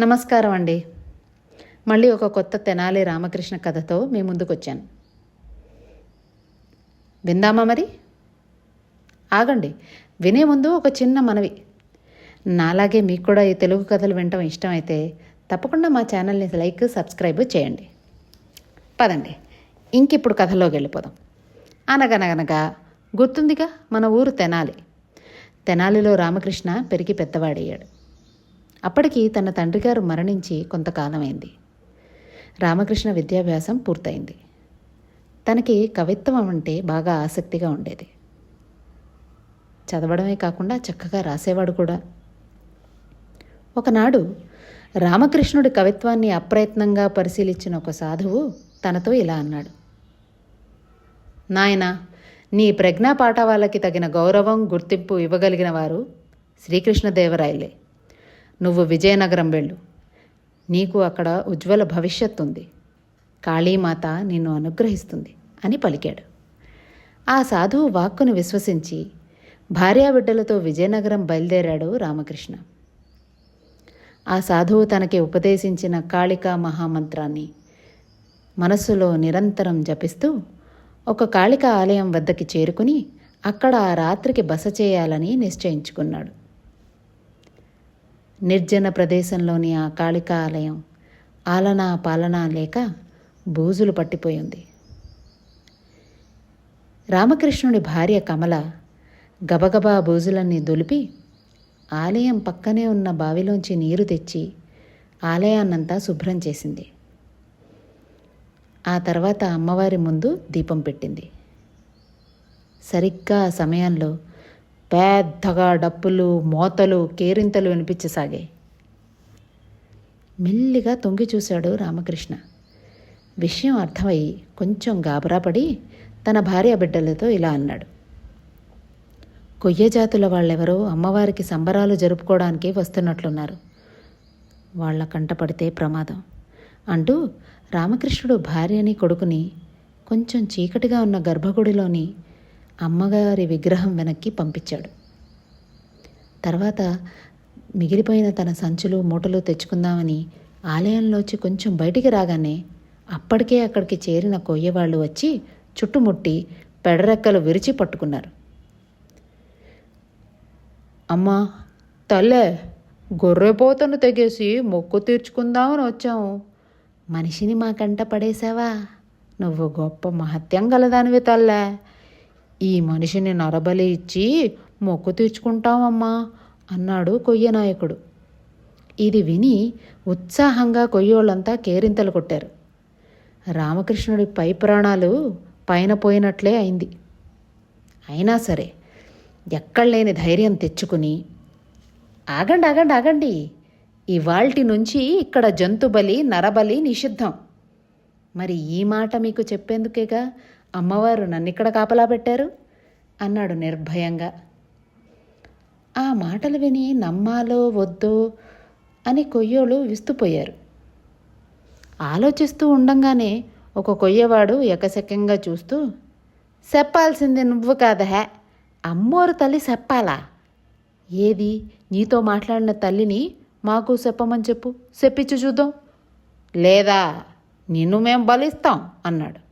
నమస్కారం అండి. మళ్ళీ ఒక కొత్త తెనాలి రామకృష్ణ కథతో మీ ముందుకు వచ్చాను విందామా మరి? ఆగండి. వినే ముందు ఒక చిన్న మనవి. నాలాగే మీకు కూడా ఈ తెలుగు కథలు వినటం ఇష్టమైతే తప్పకుండా మా ఛానల్ని లైక్ సబ్స్క్రైబ్ చేయండి. పదండి. ఇంకిప్పుడు కథలోకి వెళ్ళిపోదాం. అనగనగనగా గుర్తుందిగా మన ఊరు తెనాలి. తెనాలిలో రామకృష్ణ పెరిగి పెద్దవాడయ్యాడు. అప్పటికి తన తండ్రి గారు మరణించి కొంతకాలమైంది. రామకృష్ణ విద్యాభ్యాసం పూర్తయింది. తనకి కవిత్వం అంటే బాగా ఆసక్తిగా ఉండేది. చదవడమే కాకుండా చక్కగా రాసేవాడు కూడా. ఒకనాడు రామకృష్ణుడి కవిత్వాన్ని అప్రయత్నంగా పరిశీలించిన ఒక సాధువు తనతో ఇలా అన్నాడు. నాయనా నీ ప్రజ్ఞా వాళ్ళకి తగిన గౌరవం గుర్తింపు ఇవ్వగలిగిన వారు శ్రీకృష్ణదేవరాయలే. నువ్వు విజయనగరం వెళ్ళు. నీకు అక్కడ ఉజ్వల భవిష్యత్తు ఉంది కాళీమాత నిన్ను అనుగ్రహిస్తుంది అని పలికాడు. ఆ సాధువు వాక్కును విశ్వసించి భార్యాబిడ్డలతో విజయనగరం బయలుదేరాడు రామకృష్ణ. ఆ సాధువు తనకి ఉపదేశించిన కాళికా మహామంత్రాన్ని మనస్సులో నిరంతరం జపిస్తూ ఒక కాళిక ఆలయం వద్దకి చేరుకుని అక్కడ ఆ రాత్రికి బస చేయాలని నిశ్చయించుకున్నాడు. నిర్జన ప్రదేశంలోని ఆ కాళికా ఆలయం ఆలనా పాలనా లేక బూజులు పట్టిపోయింది. రామకృష్ణుడి భార్య కమల గబగబా బూజులన్నీ దులిపి ఆలయం పక్కనే ఉన్న బావిలోంచి నీరు తెచ్చి ఆలయాన్నంతా శుభ్రం చేసింది. ఆ తర్వాత అమ్మవారి ముందు దీపం పెట్టింది. సరిగ్గా ఆ సమయంలో పెద్దగా డప్పులు మోతలు కేరింతలు వినిపించసాగాయి. మెల్లిగా తొంగి చూశాడు రామకృష్ణ. విషయం అర్థమై కొంచెం గాబరాపడి తన భార్య బిడ్డలతో ఇలా అన్నాడు. కొయ్య జాతుల వాళ్ళెవరో అమ్మవారికి సంబరాలు జరుపుకోవడానికి వస్తున్నట్లున్నారు. వాళ్ళ కంటపడితే ప్రమాదం అంటూ రామకృష్ణుడు భార్యని కొడుకుని కొంచెం చీకటిగా ఉన్న గర్భగుడిలోని అమ్మగారి విగ్రహం వెనక్కి పంపించాడు. తర్వాత మిగిలిపోయిన తన సంచులు మూటలు తెచ్చుకుందామని ఆలయంలోంచి కొంచెం బయటికి రాగానే అప్పటికే అక్కడికి చేరిన కొయ్యవాళ్ళు వచ్చి చుట్టుముట్టి పెడరెక్కలు విరిచి పట్టుకున్నారు. అమ్మా తల్లే గొర్రెపోతను తెగేసి మొక్కు తీర్చుకుందామని వచ్చాము. మనిషిని మా కంట పడేశావా? నువ్వు గొప్ప మహత్యం గలదానివి తల్లే. ఈ మనిషిని నరబలి ఇచ్చి మొక్కు తీర్చుకుంటామమ్మా అన్నాడు కొయ్యనాయకుడు ఇది విని ఉత్సాహంగా కొయ్యోళ్ళంతా కేరింతలు కొట్టారు. రామకృష్ణుడి పై ప్రాణాలు పైన పోయినట్లే అయింది. అయినా సరే ఎక్కడలేని ధైర్యం తెచ్చుకుని ఆగండి ఆగండి ఆగండి ఇవాల్టి నుంచి ఇక్కడ జంతుబలి నరబలి నిషిద్ధం. మరి ఈ మాట మీకు చెప్పేందుకేగా? అమ్మవారు నన్నిక్కడ కాపలా పెట్టారు? అన్నాడు నిర్భయంగా. ఆ మాటలు విని నమ్మాలో వద్దో అని కొయ్యోళ్ళు విస్తుపోయారు. ఆలోచిస్తూ ఉండంగానే ఒక కొయ్యవాడు ఎకసెక్కంగా చూస్తూ చెప్పాల్సింది నువ్వు కాదా అమ్మోరు తల్లి చెప్పాలా? ఏది? నీతో మాట్లాడిన తల్లిని మాకు చెప్పమని చెప్పు. చెప్పించి చూద్దాం. లేదా నిన్ను మేం బలిస్తాం అన్నాడు.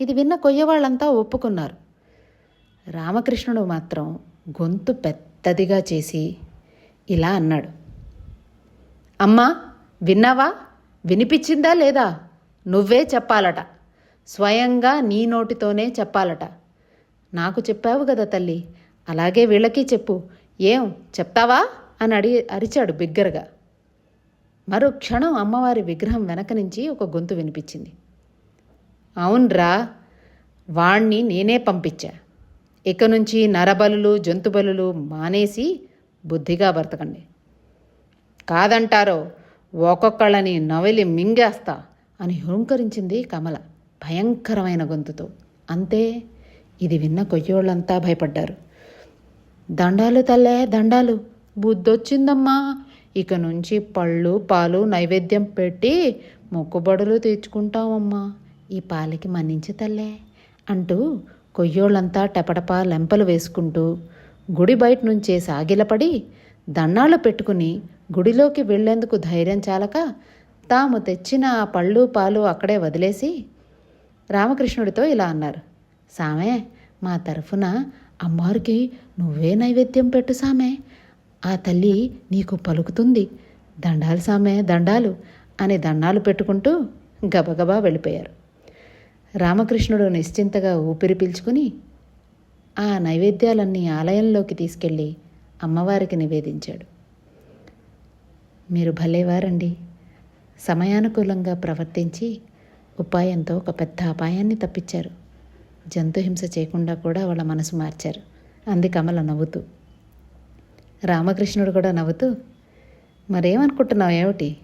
ఇది విన్న కొయ్యవాళ్ళంతా ఒప్పుకున్నారు. రామకృష్ణుడు మాత్రం గొంతు పెద్దదిగా చేసి ఇలా అన్నాడు. అమ్మా విన్నావా? వినిపించిందా లేదా? నువ్వే చెప్పాలట. స్వయంగా నీ నోటితోనే చెప్పాలట. నాకు చెప్పావు కదా తల్లి. అలాగే వీళ్ళకి చెప్పు. ఏం చెప్తావా? అని అడి అరిచాడు బిగ్గరగా. మరో క్షణం అమ్మవారి విగ్రహం వెనక నుంచి ఒక గొంతు వినిపించింది. అవునరా. వాణ్ణి నేనే పంపించా. ఇక నుంచి నరబలులు జంతుబలులు మానేసి బుద్ధిగా బ్రతకండి. కాదంటారో ఒక్కొక్కళ్ళని నవలి మింగేస్తా అని హుంకరించింది కమల భయంకరమైన గొంతుతో. అంతే ఇది విన్న కొయ్యోళ్ళంతా భయపడ్డారు. దండాలు తల్లే దండాలు. బుద్ధొచ్చిందమ్మా. ఇక నుంచి పళ్ళు పాలు నైవేద్యం పెట్టి మొక్కుబడులు తీర్చుకుంటామమ్మా ఈ పాలకి మన్నించి తల్లే అంటూ కొయ్యోళ్ళంతా టపటపా లెంపలు వేసుకుంటూ గుడి బయట నుంచే సాగిలపడి దండాలు పెట్టుకుని గుడిలోకి వెళ్ళేందుకు ధైర్యం చాలక తాము తెచ్చిన ఆ పళ్ళు పాలు అక్కడే వదిలేసి రామకృష్ణుడితో ఇలా అన్నారు. సామే మా తరఫున అమ్మారికి నువ్వే నైవేద్యం పెట్టు సామే. ఆ తల్లి నీకు పలుకుతుంది. దండాలు సామే దండాలు అని దండాలు పెట్టుకుంటూ గబగబా వెళ్ళిపోయారు. రామకృష్ణుడు నిశ్చింతగా ఊపిరి పీల్చుకుని ఆ నైవేద్యాలన్నీ ఆలయంలోకి తీసుకెళ్ళి అమ్మవారికి నివేదించాడు. మీరు భలేవారండి సమయానుకూలంగా ప్రవర్తించి ఉపాయంతో ఒక పెద్ద అపాయాన్ని తప్పించారు. జంతుహింస చేయకుండా కూడా వాళ్ళ మనసు మార్చారు. అంది కమల నవ్వుతూ. రామకృష్ణుడు కూడా నవ్వుతూ మరేమనుకుంటున్నావు ఏమిటి?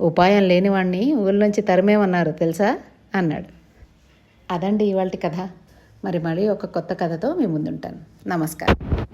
ఉపాయం లేనివాణ్ణి ఊళ్ళోంచి తరిమేమన్నారు తెలుసా? అన్నాడు. అదండి ఇవాళ కథ. మరి మళ్ళీ ఒక కొత్త కథతో మీ ముందుంటాను. నమస్కారం.